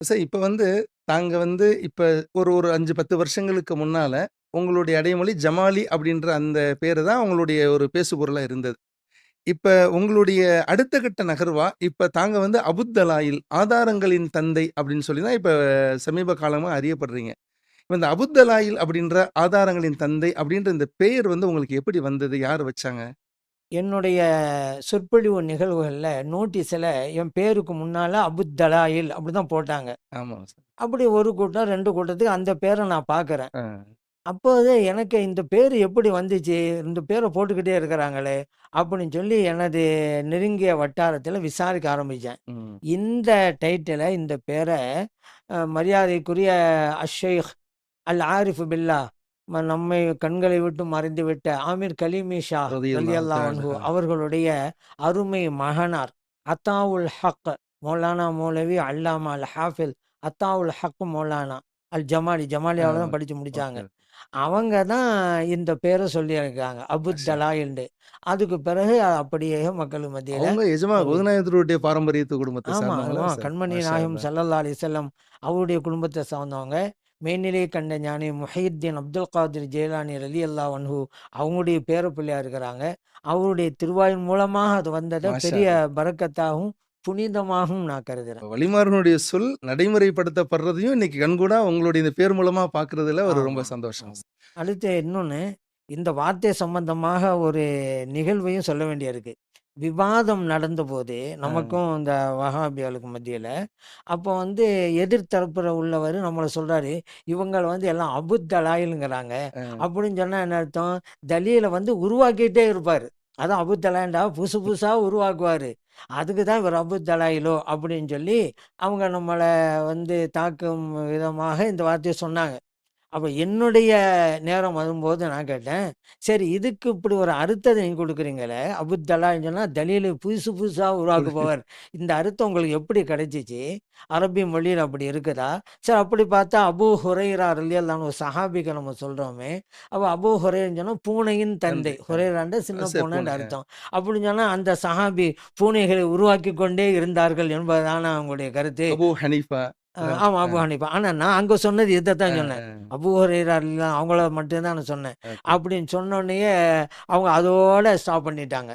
Sir இப்போ வந்து தாங்க வந்து இப்போ ஒரு ஒரு 5, 10 வருஷங்களுக்கு முன்னால் உங்களுடைய அடைமொழி ஜமாலி அப்படின்ற அந்த பேர் தான் உங்களுடைய ஒரு பேசுபொருளாக இருந்தது. இப்போ உங்களுடைய அடுத்த கட்ட நகர்வா, இப்போ தாங்க வந்து அபுத்தலாயில் ஆதாரங்களின் தந்தை அப்படின்னு சொல்லி தான் இப்போ சமீப காலமாக அறியப்படுறீங்க. இப்போ இந்த அபுத்தலாயில் அப்படின்ற ஆதாரங்களின் தந்தை அப்படின்ற இந்த பெயர் வந்து உங்களுக்கு எப்படி வந்தது? யார் வச்சாங்க? என்னுடைய சொற்பொழிவு நிகழ்வுகள்ல நோட்டீஸ்ல என் பேருக்கு முன்னால அபுத்தலாயில் அப்படிதான் போட்டாங்க. ஆமாங்க சார். அப்படி ஒரு கூட்டம், 2 கூட்டத்துக்கு அந்த பேர நான் பார்க்குறேன். அப்போது எனக்கு இந்த பேரு எப்படி வந்துச்சு? இந்த பேர போட்டுக்கிட்டே இருக்கிறாங்களே! அப்படின்னு சொல்லி எனது நெருங்கிய வட்டாரத்தில விசாரிக்க ஆரம்பிச்சேன். ம். இந்த டைட்டில, இந்த பேர மரியாதைக்குரிய அஷ்-ஷைக் அல் ஆரிஃப் பில்லாஹ் ம நம்மை கண்களை விட்டு மறைந்துவிட்ட ஆமீர் கலீமி ஷா. அன்ஹு அவர்களுடைய அருமை மகனார் அத்தாவுல் ஹக் மௌலானா மௌலவி அல்லாமா அல் ஹாஃபில் அத்தாவுல் ஹக் மௌலானா அல் ஜமாலி. ஜமாலியாவுல தான் படிச்சு முடிச்சாங்க. ஓகே. அவங்க தான் இந்த பேர சொல்லியிருக்காங்க. மாஷா அபுத்தலாயில்னு. அதுக்கு பிறகு அப்படியே மக்கள் மத்தியில எஜமா குருநாயகத்தினுடைய பாரம்பரியத்து குடும்பத்த ஆமா, சார்ந்தவங்களா ஆமா. சார்? கண்மணி நாயகம். ஸல்லல்லாஹு அலைஹி வஸல்லம் அவருடைய குடும்பத்த சார்ந்தவங்க. மெய்நிலை கண்ட ஞானி முஹையுத்தீன் அப்துல் காதிர் ஜெயிலானி ரலியல்லாஹு அன்ஹு அவங்களுடைய பேர பிள்ளையா இருக்கிறாங்க. அவருடைய திருவாயின் மூலமாக அது வந்தத பெரிய அல்லாஹ். பரக்கத்தாகவும், புனிதமாகவும் நான் கருதுறேன். வழிமாறனுடைய சொல் நடைமுறைப்படுத்தப்படுறதையும் இன்னைக்கு கண்கூடா உங்களுடைய இந்த பேர் மூலமா பார்க்கிறதுல ஒரு ரொம்ப சந்தோஷம். அடுத்து இன்னொன்னு, இந்த வார்த்தை சம்பந்தமாக ஒரு நிகழ்வையும் சொல்ல வேண்டியிருக்கு. விவாதம் நடந்தபோது, ஆ. நமக்கும் இந்த வஹாபியாளுக்கு மத்தியில, அப்போ வந்து எதிர்த்தரப்புல உள்ளவரு நம்மள சொல்றாரு, இவங்கள வந்து எல்லாம் அபுத்தலாயில்ங்கிறாங்க. ஆ. அப்படின்னு சொன்னா என்ன அர்த்தம்? தலீல வந்து உருவாக்கிட்டே இருப்பாரு. அதான் அபுத்தலாயின்டா புதுசு புதுசா உருவாக்குவாரு. அதுக்கு தான் இவர் அபுத்தலாயிலோ அப்படின்னு சொல்லி, அவங்க நம்மள வந்து தாக்கும் விதமாக இந்த வார்த்தைய சொன்னாங்க. அப்ப என்னுடைய நேரம் வரும்போது நான் கேட்டேன், சரி இதுக்கு இப்படி ஒரு அர்த்தத்த நீங்க குடுக்குறீங்களே, அபுத்தலான்னு சொன்னா தலீல புதுசு புதுசா உருவாக்குபவர். இந்த அர்த்தம் உங்களுக்கு எப்படி கிடைச்சுச்சு? அரபி மொழியில அப்படி இருக்குதா? சரி அப்படி பார்த்தா அபூ ஹுரைரா ரலியல்லாஹு அன்ஹு சஹாபிக்கு நம்ம சொல்றோமே, அப்ப அபூ ஹுரைரான்னு சொன்னா பூனையின் தந்தை. அ சின்ன பூனைன்னு. அர்த்தம். அப்படின்னு சொன்னா அந்த சஹாபி பூனைகளை உருவாக்கிக் கொண்டே இருந்தார்கள் என்பதுதானா உங்களுடைய கருத்து? Abu Hanifa. ஆமா. Abu Hanifa. ஆனா நான் அங்க சொன்னது ஆ, இதத்தான் சொன்னேன். அபூ ஹுரைரா ரலியல்லாஹு அவங்கள மட்டும் தான் நான் சொன்னேன். அப்படின்னு சொன்னோனயே அவங்க அதோட ஸ்டாப் பண்ணிட்டாங்க.